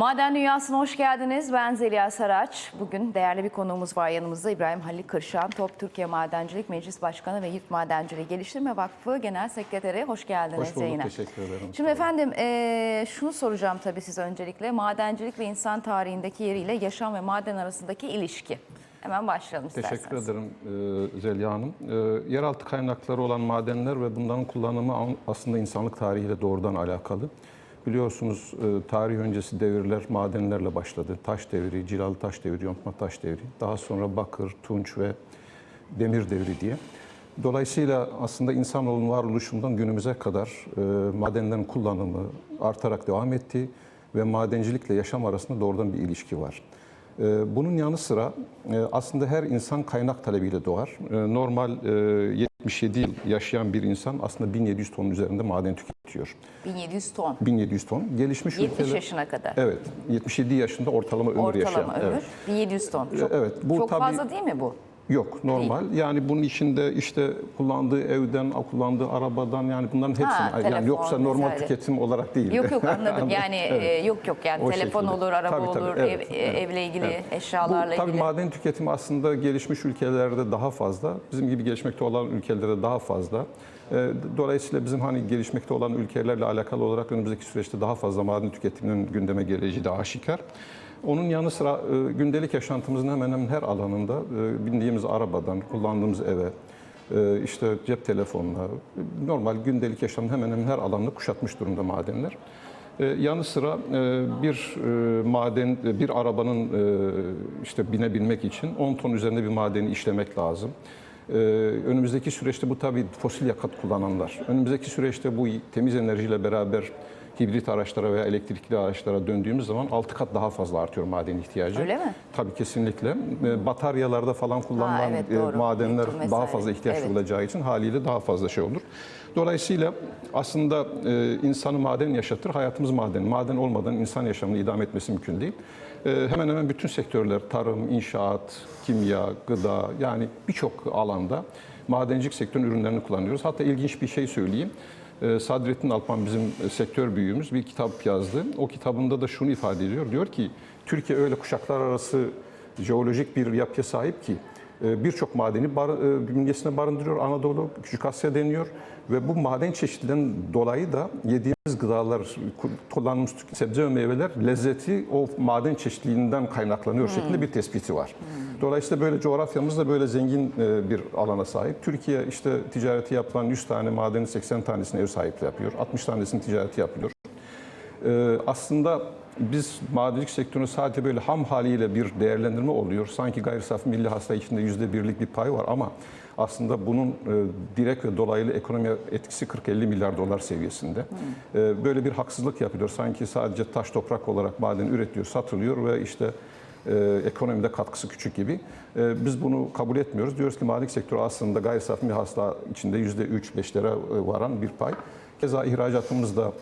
Maden Dünyası'na hoş geldiniz. Ben Zeliha Saraç. Bugün değerli bir konuğumuz var yanımızda. İbrahim Halil Kırşan, Top Türkiye Madencilik Meclis Başkanı ve Yurt Madenciliği Geliştirme Vakfı Genel Sekreteri. Hoş geldiniz Hoş bulduk, yayına. teşekkür ederim. Şimdi efendim eee, şunu soracağım tabii size öncelikle. Madencilik ve insan tarihindeki yeriyle yaşam ve maden arasındaki ilişki. Hemen başlayalım Teşekkür isterseniz. ederim e, Zeliha Hanım. E, yeraltı kaynakları olan madenler ve bunların kullanımı an- aslında insanlık tarihiyle doğrudan alakalı. Biliyorsunuz e, tarih öncesi devirler madenlerle başladı. Taş devri, cilalı taş devri, yontma taş devri. Daha sonra bakır, tunç ve demir devri diye. Dolayısıyla aslında insanoğlunun varoluşundan günümüze kadar e, madenlerin kullanımı artarak devam etti ve madencilikle yaşam arasında doğrudan bir ilişki var. Ee, Bunun yanı sıra e, aslında her insan kaynak talebiyle doğar. Normal e, 77 yıl yaşayan bir insan aslında 1700 ton üzerinde maden tüketiyor. 1700 ton. 1700 ton. Gelişmiş 70 ülkeler... yaşına kadar. Evet, 77 yaşında ortalama ömür yaşayan. Ortalama ömür. Evet. 1700 ton. Çok, Evet, bu çok tabii- fazla değil mi bu? Yok, normal. Yani bunun içinde işte kullandığı evden, kullandığı arabadan yani bunların hepsini Ha, yani telefon yoksa normal vesaire. tüketim olarak değil. Yok yok anladım. Yani Evet. e, yok yok yani O telefon şekilde. olur, araba Tabii, tabii, olur, evet, ev, evet, evle ilgili, evet. eşyalarla Bu, tabii ilgili. maden tüketimi aslında gelişmiş ülkelerde daha fazla. Bizim gibi gelişmekte olan ülkelerde daha fazla. Ee, Dolayısıyla bizim hani gelişmekte olan ülkelerle alakalı olarak önümüzdeki süreçte daha fazla maden tüketiminin gündeme geleceği de aşikar. Onun yanı sıra e, gündelik yaşantımızın hemen hemen her alanında e, bindiğimiz arabadan, kullandığımız eve, e, işte cep telefonuna, normal gündelik yaşamın hemen hemen her alanını kuşatmış durumda madenler. Yanı sıra bir maden, bir arabanın işte binebilmek için 10 ton üzerinde bir madeni işlemek lazım. Önümüzdeki süreçte bu tabii fosil yakıt kullananlar. Önümüzdeki süreçte bu temiz enerjiyle beraber hibrit araçlara veya elektrikli araçlara döndüğümüz zaman 6 kat daha fazla artıyor maden ihtiyacı. Öyle mi? Tabii kesinlikle. Ee, Bataryalarda falan kullanılan evet, e, madenler daha fazla ihtiyaç Evet. olacağı için haliyle daha fazla şey olur. Dolayısıyla aslında e, insanı maden yaşatır, hayatımız maden. Maden olmadan insan yaşamını idame etmesi mümkün değil. E, hemen hemen bütün sektörler, tarım, inşaat, kimya, gıda yani birçok alanda madencilik sektörünün ürünlerini kullanıyoruz. Hatta ilginç bir şey söyleyeyim. E, Sadrettin Alpan bizim e, sektör büyüğümüz bir kitap yazdı. O kitabında da şunu ifade ediyor. Diyor ki Türkiye öyle kuşaklar arası jeolojik bir yapıya sahip ki birçok madeni bar, e, bünyesine barındırıyor. Anadolu, Küçük Asya deniyor ve bu maden çeşitliliğinden dolayı da yediğimiz gıdalar, ku- kullandığımız sebze ve meyveler lezzeti o maden çeşitliliğinden kaynaklanıyor şeklinde bir tespiti var. Dolayısıyla böyle coğrafyamız da böyle zengin e, bir alana sahip. Türkiye işte ticareti yapılan 100 tane madenin 80 tanesini ev sahipliği yapıyor. 60 tanesini ticareti yapıyor. Ee, aslında biz madencilik sektörünün sadece böyle ham haliyle bir değerlendirme oluyor. Sanki gayri safi milli hasta içinde yüzde birlik bir pay var ama aslında bunun e, direkt ve dolaylı ekonomiye etkisi 40-50 milyar dolar seviyesinde. Ee, böyle bir haksızlık yapılıyor. Sanki sadece taş toprak olarak maden üretiliyor, satılıyor ve işte e, ekonomide katkısı küçük gibi. E, biz bunu kabul etmiyoruz. Diyoruz ki madencilik sektörü aslında gayri safi milli hasta içinde yüzde 3-5'lere varan bir pay. Keza ihracatımız da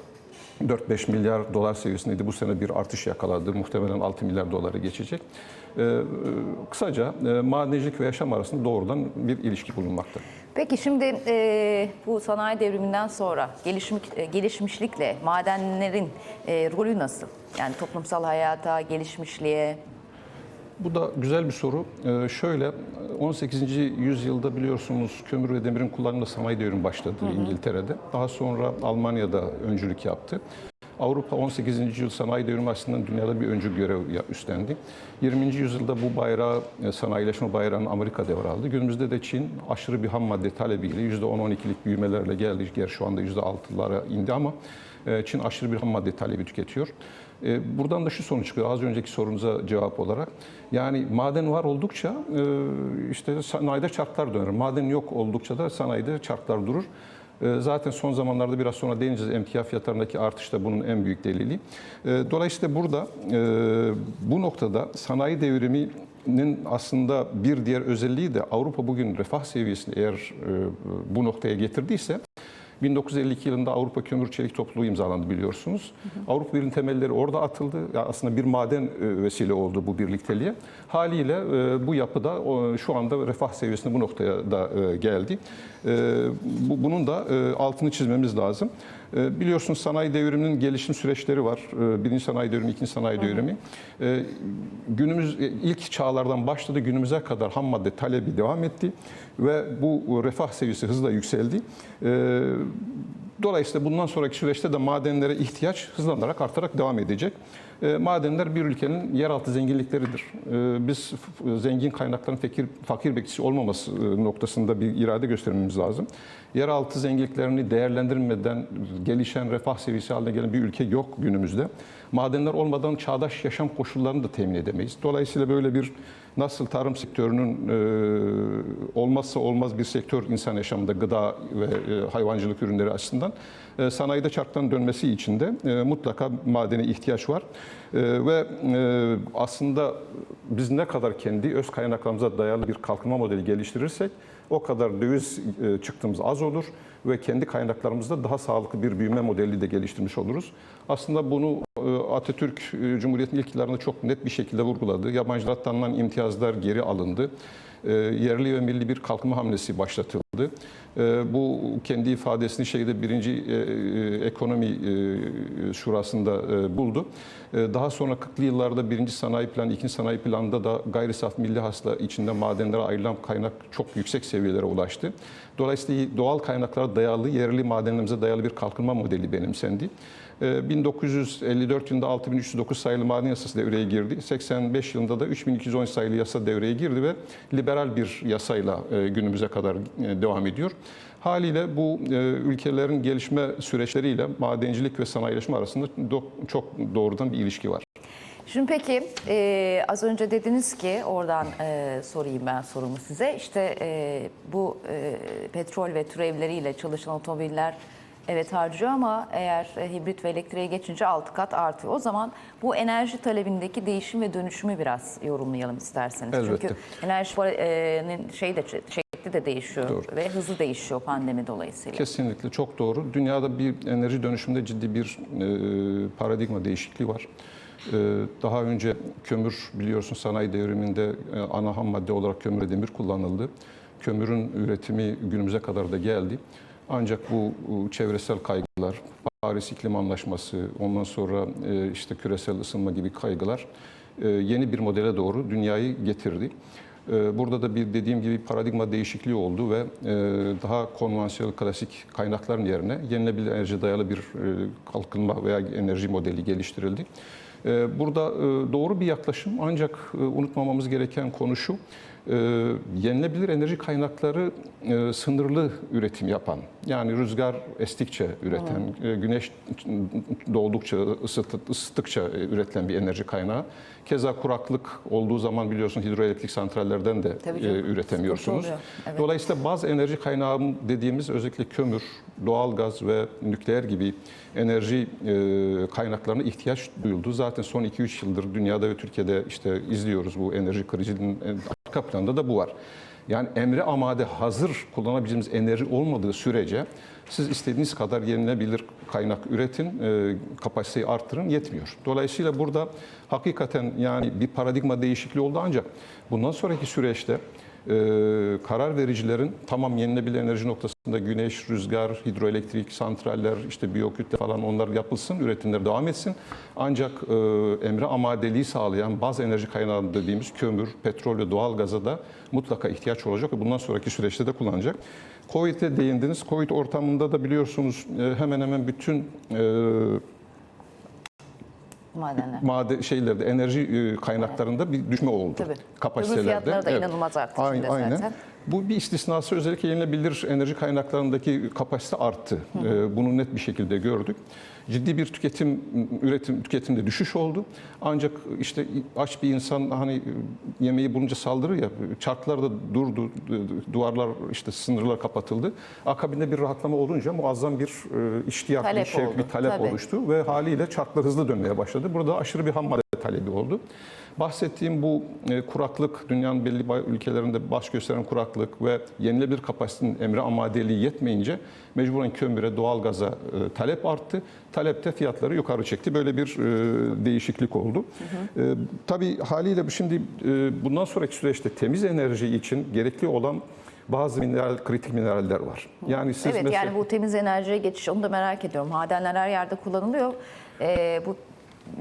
4-5 milyar dolar seviyesindeydi. Bu sene bir artış yakaladı. Muhtemelen 6 milyar dolara geçecek. Ee, e, kısaca e, madencilik ve yaşam arasında doğrudan bir ilişki bulunmakta. Peki şimdi e, bu sanayi devriminden sonra gelişmiş, e, gelişmişlikle madenlerin e, rolü nasıl? Yani toplumsal hayata, gelişmişliğe. Bu da güzel bir soru. Ee, şöyle 18. yüzyılda biliyorsunuz kömür ve demirin kullanımında sanayi devrimi başladı İngiltere'de. Daha sonra Almanya'da öncülük yaptı. Avrupa 18. yüzyıl sanayi devrimi açısından dünyada bir öncü görev üstlendi. 20. yüzyılda bu bayrağı, e, sanayileşme bayrağını Amerika devraldı. Günümüzde de Çin aşırı bir ham madde talebiyle %10-12'lik büyümelerle geldi. Gerçi şu anda %6'lara indi ama e, Çin aşırı bir ham madde talebi tüketiyor. E, Buradan da şu sonuç çıkıyor az önceki sorunuza cevap olarak. Yani maden var oldukça e, işte sanayide çarklar döner. Maden yok oldukça da sanayide çarklar durur. E, Zaten son zamanlarda biraz sonra değineceğiz emtia fiyatlarındaki artış da bunun en büyük delili. E, Dolayısıyla burada e, bu noktada sanayi devriminin aslında bir diğer özelliği de Avrupa bugün refah seviyesini eğer e, bu noktaya getirdiyse 1952 yılında Avrupa Kömür Çelik Topluluğu imzalandı biliyorsunuz. Avrupa Birliği'nin temelleri orada atıldı. Ya aslında bir maden e, vesile oldu bu birlikteliğe. Haliyle e, bu yapıda şu anda refah seviyesinde bu noktaya da e, geldi. Bu, bunun da altını çizmemiz lazım. E, Biliyorsunuz sanayi devriminin gelişim süreçleri var. E, Birinci sanayi devrimi, ikinci sanayi devrimi. E, Günümüz e, ilk çağlardan başladı günümüze kadar ham madde talebi devam etti ve bu refah seviyesi hızla yükseldi. Dolayısıyla bundan sonraki süreçte de madenlere ihtiyaç hızlanarak artarak devam edecek. E, madenler bir ülkenin yeraltı zenginlikleridir. E, biz zengin kaynakların fakir, fakir bekçisi olmaması e, noktasında bir irade göstermemiz lazım. Yeraltı zenginliklerini değerlendirmeden gelişen refah seviyesi haline gelen bir ülke yok günümüzde. Madenler olmadan çağdaş yaşam koşullarını da temin edemeyiz. Dolayısıyla böyle bir nasıl tarım sektörünün e, olmazsa olmaz bir sektör insan yaşamında gıda ve e, hayvancılık ürünleri açısından e, sanayide çarktan dönmesi için de e, mutlaka madene ihtiyaç var. E, ve e, aslında biz ne kadar kendi öz kaynaklarımıza dayalı bir kalkınma modeli geliştirirsek o kadar döviz e, çıktığımız az olur ve kendi kaynaklarımızda daha sağlıklı bir büyüme modeli de geliştirmiş oluruz. Aslında bunu Atatürk e, Cumhuriyet'in ilk yıllarında çok net bir şekilde vurguladı. Yabancılara tanınan imtiyazlar geri alındı. E, Yerli ve milli bir kalkınma hamlesi başlatıldı. E, Bu kendi ifadesini şeyde birinci e, e, ekonomi e, şurasında buldu. E, Daha sonra 40'lı yıllarda birinci sanayi planı, ikinci sanayi planında da gayri saf milli hasıla içinde madenlere ayrılan kaynak çok yüksek seviyelere ulaştı. Dolayısıyla doğal kaynaklara dayalı, yerli madenlerimize dayalı bir kalkınma modeli benimsendi. E, 1954 yılında 6309 sayılı maden yasası devreye girdi. 85 yılında da 3210 sayılı yasa devreye girdi ve liberal bir yasayla günümüze kadar devam ediyor. Haliyle bu e, ülkelerin gelişme süreçleriyle madencilik ve sanayileşme arasında do- çok doğrudan bir ilişki var. Şimdi peki e, az önce dediniz ki oradan e, sorayım ben sorumu size. İşte e, bu e, petrol ve türevleriyle çalışan otomobiller evet harcıyor ama eğer e, hibrit ve elektriğe geçince 6 kat artıyor. O zaman bu enerji talebindeki değişim ve dönüşümü biraz yorumlayalım isterseniz. Elbette. Çünkü enerjinin şey de şekli de değişiyor Doğru. ve hızı değişiyor pandemi dolayısıyla. Kesinlikle çok doğru. Dünyada bir enerji dönüşümünde ciddi bir e, paradigma değişikliği var. E, daha önce kömür biliyorsun sanayi devriminde e, ana ham madde olarak kömür ve demir kullanıldı. Kömürün üretimi günümüze kadar da geldi. Ancak bu çevresel kaygılar, Paris İklim Anlaşması, ondan sonra e, işte küresel ısınma gibi kaygılar e, yeni bir modele doğru dünyayı getirdi. Ee, Burada da bir dediğim gibi paradigma değişikliği oldu ve e, daha konvansiyonel klasik kaynakların yerine yenilebilir enerji dayalı bir e, kalkınma veya enerji modeli geliştirildi. Ee, Burada e, doğru bir yaklaşım ancak e, unutmamamız gereken konu şu, e, yenilebilir enerji kaynakları e, sınırlı üretim yapan, yani rüzgar estikçe üreten, e, güneş doğdukça, ısıt- ısıttıkça e, üretilen bir enerji kaynağı. Keza kuraklık olduğu zaman biliyorsun hidroelektrik santrallerden de Tabii e, üretemiyorsunuz. evet. Dolayısıyla bazı enerji kaynağı dediğimiz özellikle kömür, doğalgaz ve nükleer gibi enerji e, kaynaklarına ihtiyaç duyuldu. Zaten son 2-3 yıldır dünyada ve Türkiye'de işte izliyoruz bu enerji krizinin en arka planda da bu var. Yani emre amade hazır kullanabileceğimiz enerji olmadığı sürece siz istediğiniz kadar yenilebilir kaynak üretin, e, kapasiteyi arttırın yetmiyor. Dolayısıyla burada hakikaten yani bir paradigma değişikliği oldu ancak bundan sonraki süreçte e, karar vericilerin tamam yenilebilir enerji noktasında güneş, rüzgar, hidroelektrik santraller, işte biyokütle falan onlar yapılsın, üretimler devam etsin. Ancak e, emre amadeliği sağlayan bazı enerji kaynağı dediğimiz kömür, petrol ve doğal gaza da mutlaka ihtiyaç olacak ve bundan sonraki süreçte de kullanacak. Covid'e değindiniz. Covid ortamında da biliyorsunuz e, hemen hemen bütün e, Madenler. made şeylerde enerji e, kaynaklarında bir düşme oldu. Tabii. Kapasitelerde. Kömür fiyatları da inanılmaz arttı Aynen, şimdi aynen. zaten. Bu bir istisnası özellikle yenilebilir enerji kaynaklarındaki kapasite arttı. E, Bunu net bir şekilde gördük. Ciddi bir tüketim, üretim, tüketimde düşüş oldu. Ancak işte aç bir insan hani yemeği bulunca saldırır ya, çarklar da durdu, duvarlar işte sınırlar kapatıldı. Akabinde bir rahatlama olunca muazzam bir e, iştiyak, Talep bir şevk, oldu, bir talep tabii. oluştu ve haliyle çarklar hızlı dönmeye başladı. Burada aşırı bir ham madde talebi oldu. Bahsettiğim bu e, kuraklık, dünyanın belli ülkelerinde baş gösteren kuraklık ve yenilebilir kapasitenin emre amadeliği yetmeyince mecburen kömüre, doğalgaza e, talep arttı. Talep de fiyatları yukarı çekti. Böyle bir e, değişiklik oldu. E, tabii haliyle şimdi bundan sonraki süreçte temiz enerji için gerekli olan bazı mineral, kritik mineraller var. Yani siz evet mesela... yani bu temiz enerjiye geçiş onu da merak ediyorum. Madenler her yerde kullanılıyor. Ee, bu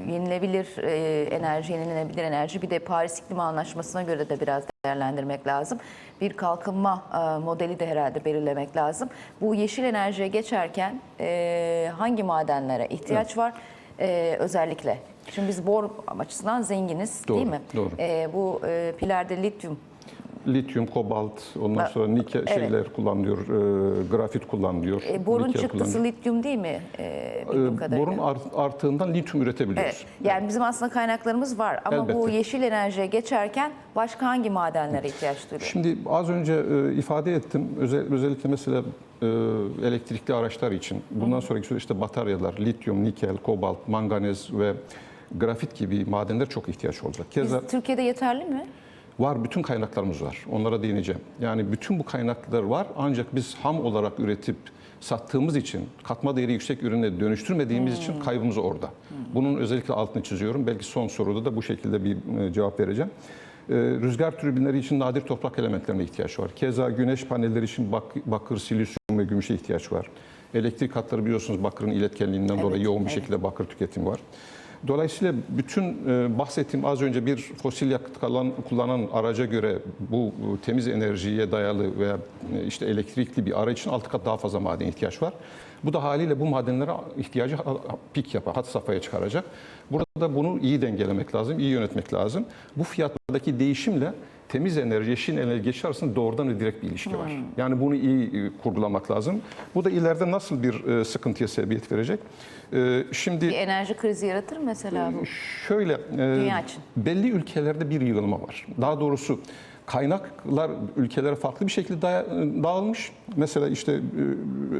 yenilebilir e, enerji, yenilenebilir enerji bir de Paris İklim Anlaşması'na göre de biraz değerlendirmek lazım. Bir kalkınma e, modeli de herhalde belirlemek lazım. Bu yeşil enerjiye geçerken e, hangi madenlere ihtiyaç var E, özellikle? Şimdi biz bor açısından zenginiz Doğru, değil mi? doğru. E, bu e, pilerde lityum lityum, kobalt, ondan Ha, sonra nikel evet. şeyler kullanılıyor, e, grafit kullanılıyor. e, borun nikel çıktısı kullanılıyor. lityum değil mi? E, bildiğim E, kadarıyla. borun art- artığından lityum üretebiliyoruz. Evet. Yani bizim aslında kaynaklarımız var ama bu Elbette. yeşil enerjiye geçerken başka hangi madenlere ihtiyaç duyuyor? Şimdi az önce e, ifade ettim. Özel, özellikle mesela e, elektrikli araçlar için bundan sonraki süreçte bataryalar, lityum, nikel, kobalt, manganez ve grafit gibi madenler çok ihtiyaç olacak. Biz Keza Türkiye'de yeterli mi? Var bütün kaynaklarımız var. Onlara değineceğim. Yani bütün bu kaynaklar var ancak biz ham olarak üretip sattığımız için katma değeri yüksek ürüne dönüştürmediğimiz için kaybımız orada. Bunun özellikle altını çiziyorum. Belki son soruda da bu şekilde bir e, cevap vereceğim. Ee, rüzgar türbinleri için nadir toprak elementlerine ihtiyaç var. Keza güneş panelleri için bak- bakır, silisyum ve gümüşe ihtiyaç var. Elektrik hatları biliyorsunuz bakırın iletkenliğinden Evet, dolayı yoğun bir evet. şekilde bakır tüketimi var. Dolayısıyla bütün e, bahsettiğim az önce bir fosil yakıt kullanan araca göre bu e, temiz enerjiye dayalı veya e, işte elektrikli bir araç için altı kat daha fazla maden ihtiyaç var. Bu da haliyle bu madenlere ihtiyacı pik yapar, hat safhaya çıkaracak. Burada bunu iyi dengelemek lazım, iyi yönetmek lazım. Bu fiyatlardaki değişimle temiz enerji, yeşil enerji arasında doğrudan ve direkt bir ilişki var. Yani bunu iyi e, kurgulamak lazım. Bu da ileride nasıl bir e, sıkıntıya sebebiyet verecek? E, Şimdi Bir enerji krizi yaratır mesela bu? Şöyle, Dünya için. belli ülkelerde bir yığılma var. Daha doğrusu kaynaklar ülkelere farklı bir şekilde dağılmış. Mesela işte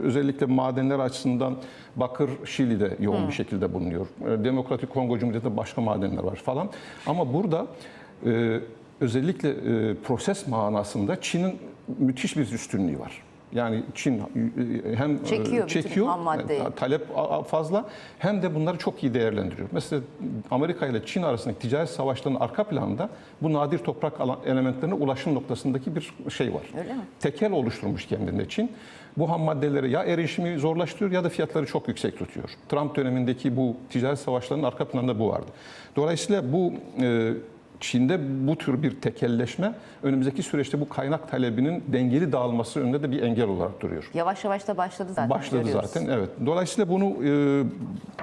özellikle madenler açısından bakır Şili'de yoğun bir şekilde bulunuyor. Demokratik Kongo Cumhuriyeti'nde başka madenler var falan. Ama burada özellikle e, proses manasında Çin'in müthiş bir üstünlüğü var. Yani Çin e, hem e, Çekiyor çekiyor, e, talep fazla hem de bunları çok iyi değerlendiriyor. Mesela Amerika ile Çin arasındaki ticaret savaşlarının arka planında bu nadir toprak elementlerine ulaşım noktasındaki bir şey var. Öyle mi? Tekel oluşturmuş kendinde Çin. Bu ham maddelere ya erişimi zorlaştırıyor ya da fiyatları çok yüksek tutuyor. Trump dönemindeki bu ticaret savaşlarının arka planında bu vardı. Dolayısıyla bu e, Çin'de bu tür bir tekelleşme önümüzdeki süreçte bu kaynak talebinin dengeli dağılması önünde de bir engel olarak duruyor. Yavaş yavaş da başladı zaten. Başladı görüyoruz. zaten evet. Dolayısıyla bunu e,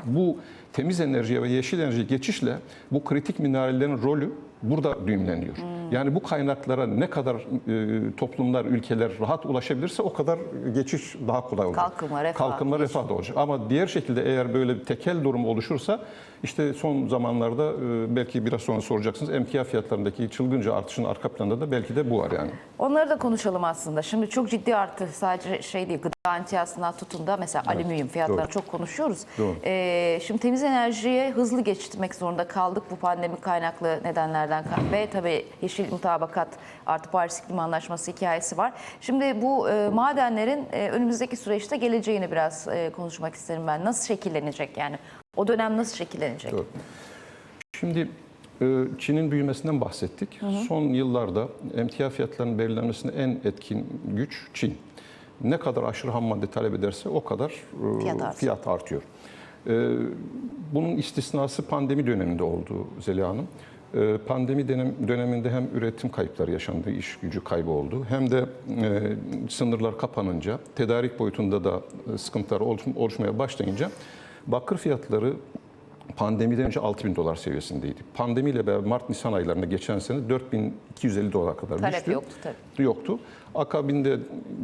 bu temiz enerjiye ve yeşil enerjiye geçişle bu kritik minerallerin rolü burada düğümleniyor. Yani bu kaynaklara ne kadar e, toplumlar, ülkeler rahat ulaşabilirse o kadar geçiş daha kolay olacak. Kalkınma, refah, Kalkınma, refah da olacak. Ama diğer şekilde eğer böyle bir tekel durumu oluşursa işte son zamanlarda e, belki biraz sonra soracaksınız emtia fiyatlarındaki çılgınca artışın arka planında da belki de bu var yani. Onları da konuşalım aslında. Şimdi çok ciddi arttı. Sadece şey değil, gıda emtiyasından tutun da mesela alüminyum fiyatlarını doğru. çok konuşuyoruz. Doğru. Ee, şimdi temiz enerjiye hızlı geçmek zorunda kaldık bu pandemi kaynaklı nedenlerden ve tabii yeşil mutabakat artı Paris İklim Anlaşması hikayesi var. Şimdi bu e, madenlerin e, önümüzdeki süreçte geleceğini biraz e, konuşmak isterim ben. Nasıl şekillenecek yani? O dönem nasıl şekillenecek? Doğru. Şimdi e, Çin'in büyümesinden bahsettik. Son yıllarda emtia fiyatlarının belirlenmesinde en etkin güç Çin. Ne kadar aşırı ham madde talep ederse o kadar e, Fiyat artıyor. fiyat artıyor. E, Bunun istisnası pandemi döneminde oldu Zeliha Hanım. Pandemi dönem- döneminde hem üretim kayıpları yaşandı, iş gücü kaybı oldu. Hem de sınırlar kapanınca, tedarik boyutunda da sıkıntılar oluş- oluşmaya başlayınca bakır fiyatları Pandemiden önce 6000 dolar seviyesindeydi. Pandemiyle beraber Mart-Nisan aylarında geçen sene 4250 dolar kadar Talep düştü. yoktu tabii. Yoktu. Akabinde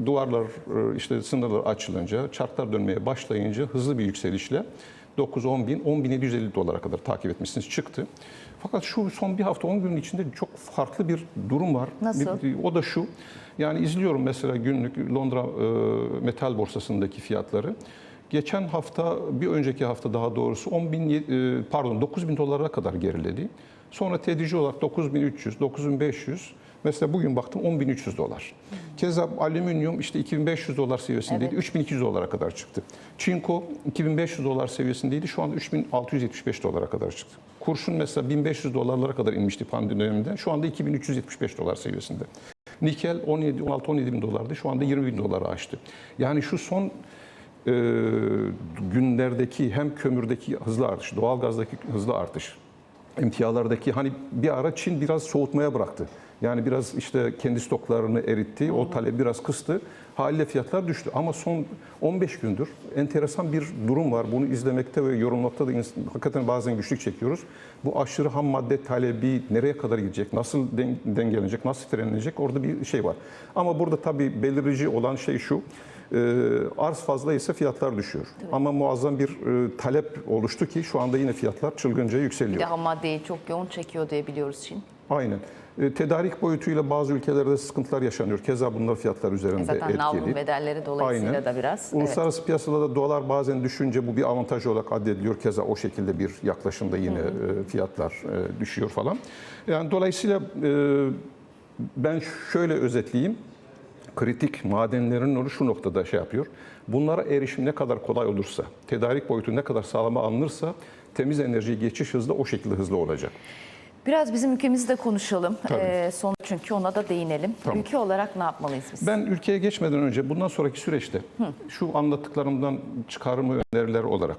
duvarlar, e, işte sınırlar açılınca, çarklar dönmeye başlayınca hızlı bir yükselişle 9-10 bin, 10 bin 750 dolara kadar takip etmişsiniz çıktı. Fakat şu son bir hafta 10 gün içinde çok farklı bir durum var. Nasıl? Bir- o da şu. Yani izliyorum mesela günlük Londra e, metal borsasındaki fiyatları. Geçen hafta, bir önceki hafta daha doğrusu 10 bin, e, pardon 9 bin dolara kadar geriledi. Sonra tedici olarak 9300, 9500, mesela bugün baktım 10300 dolar. Keza alüminyum işte 2500 dolar seviyesindeydi, 3200 dolara kadar çıktı. Çinko 2500 dolar seviyesindeydi, şu anda 3675 dolara kadar çıktı. Kurşun mesela 1500 dolarlara kadar inmişti pandemi döneminde, şu anda 2375 dolar seviyesinde. Nikel 17, 16-17 bin dolardı. Şu anda 20 bin doları aştı. Yani şu son e, günlerdeki hem kömürdeki hızlı artış, doğalgazdaki hızlı artış, emtialardaki hani bir ara Çin biraz soğutmaya bıraktı. Yani biraz işte kendi stoklarını eritti, o talebi biraz kıstı. Haliyle fiyatlar düştü. Ama son 15 gündür enteresan bir durum var. Bunu izlemekte ve yorumlamakta da hakikaten bazen güçlük çekiyoruz. Bu aşırı ham madde talebi nereye kadar gidecek, nasıl den- dengelenecek, nasıl frenlenecek orada bir şey var. Ama burada tabii belirici olan şey şu, arz fazla ise fiyatlar düşüyor. Ama muazzam bir e, talep oluştu ki şu anda yine fiyatlar çılgınca yükseliyor. Bir de ham maddeyi çok yoğun çekiyor diye biliyoruz Çin. Aynen. E, Tedarik boyutuyla bazı ülkelerde sıkıntılar yaşanıyor. Keza bunlar fiyatlar üzerinde Zaten etkili. navlun bedelleri dolayısıyla Aynen. da biraz. Evet. Uluslararası piyasada da dolar bazen düşünce bu bir avantaj olarak addediliyor. Keza o şekilde bir yaklaşımda yine e, fiyatlar e, düşüyor falan. Yani dolayısıyla ben şöyle özetleyeyim. Kritik madenlerin nuru şu noktada şey yapıyor. Bunlara erişim ne kadar kolay olursa, tedarik boyutu ne kadar sağlama alınırsa temiz enerjiye geçiş hızı da o şekilde hızlı olacak. Biraz bizim ülkemizi de konuşalım. Tabii. Ee, son çünkü ona da değinelim. Tamam. Ülke olarak ne yapmalıyız biz? Ben ülkeye geçmeden önce bundan sonraki süreçte şu anlattıklarımdan çıkarımı öneriler olarak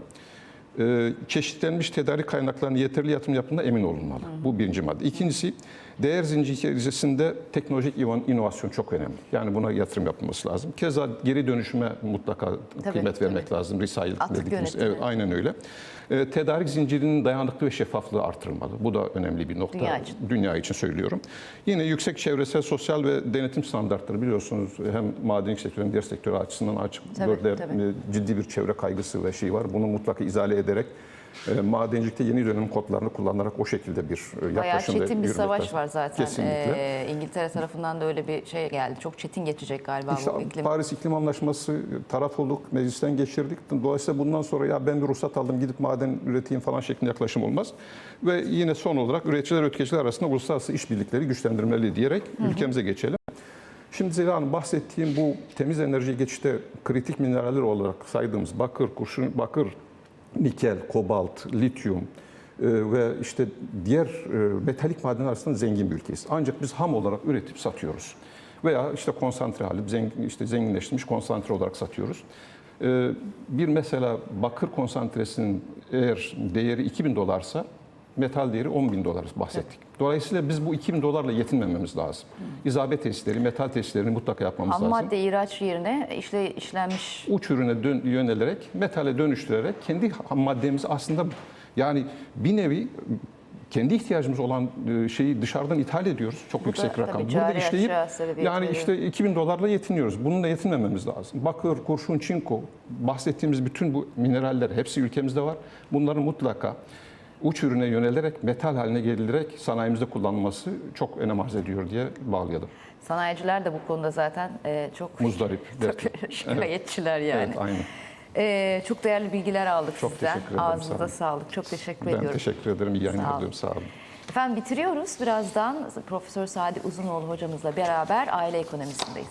e, çeşitlenmiş tedarik kaynaklarına yeterli yatırım yapımına emin olunmalı. Bu birinci madde. İkincisi değer zinciri içerisinde teknolojik inovasyon çok önemli. Yani buna yatırım yapılması lazım. Keza geri dönüşüme mutlaka kıymet vermek tabii. lazım. Recycle yönetimi. Evet, aynen öyle. E, tedarik zincirinin dayanıklı ve şeffaflığı artırılmalı. Bu da önemli bir nokta. Dünya için. Dünya için söylüyorum. Yine yüksek çevresel, sosyal ve denetim standartları biliyorsunuz hem madencilik sektörü hem diğer sektör açısından açık. Tabii, tabii. e, ciddi bir çevre kaygısı ve şey var. Bunu mutlaka izale ederek madencilikte yeni dönem kodlarını kullanarak o şekilde bir e, Bayağı yaklaşımda çetin bir savaş var zaten. Kesinlikle. Ee, İngiltere tarafından da öyle bir şey geldi. Çok çetin geçecek galiba İşte bu iklim. Paris İklim Anlaşması taraf olduk, meclisten geçirdik. Dolayısıyla bundan sonra ya ben bir ruhsat aldım gidip maden üreteyim falan şeklinde yaklaşım olmaz. Ve yine son olarak üreticiler ve tüketiciler arasında uluslararası işbirlikleri güçlendirmeli diyerek ülkemize geçelim. Şimdi Zeliha Hanım bahsettiğim bu temiz enerjiye geçişte kritik mineraller olarak saydığımız bakır, kurşun, bakır, nikel, kobalt, lityum e, ve işte diğer e, metalik madenler arasında zengin bir ülkeyiz. Ancak biz ham olarak üretip satıyoruz. Veya işte konsantre hali, zengin, işte zenginleştirilmiş konsantre olarak satıyoruz. E, Bir mesela bakır konsantresinin eğer değeri 2000 dolarsa metal değeri 10 bin dolar bahsettik. Dolayısıyla biz bu 2000 dolarla yetinmememiz lazım. İzabet tesisleri, metal tesislerini mutlaka yapmamız Ham lazım madde ihraç yerine işle, işlenmiş uç ürüne dön- yönelerek, metale dönüştürerek kendi ham maddemizi aslında yani bir nevi kendi ihtiyacımız olan e, şeyi dışarıdan ithal ediyoruz. Çok yüksek tabii rakam. Burada işleyip yani işte 2000 dolarla yetiniyoruz. Bununla yetinmememiz lazım. Bakır, kurşun, çinko bahsettiğimiz bütün bu mineraller hepsi ülkemizde var. Bunların mutlaka uç ürüne yönelerek metal haline gelinerek sanayimizde kullanılması çok önem arz ediyor diye bağlayalım. sanayiciler de bu konuda zaten e, çok Muzdarip. Şikayetçiler yani. Evet, aynen. Ee, çok değerli bilgiler aldık Çok sizden. teşekkür ederim, sağ Ağzınıza olun. sağlık. Çok teşekkür Ben ediyorum. teşekkür ederim. İyi yayınlar Sağ diliyorum. Sağ olun. Efendim bitiriyoruz. Birazdan Profesör Sadi Uzunoğlu hocamızla beraber aile ekonomisindeyiz.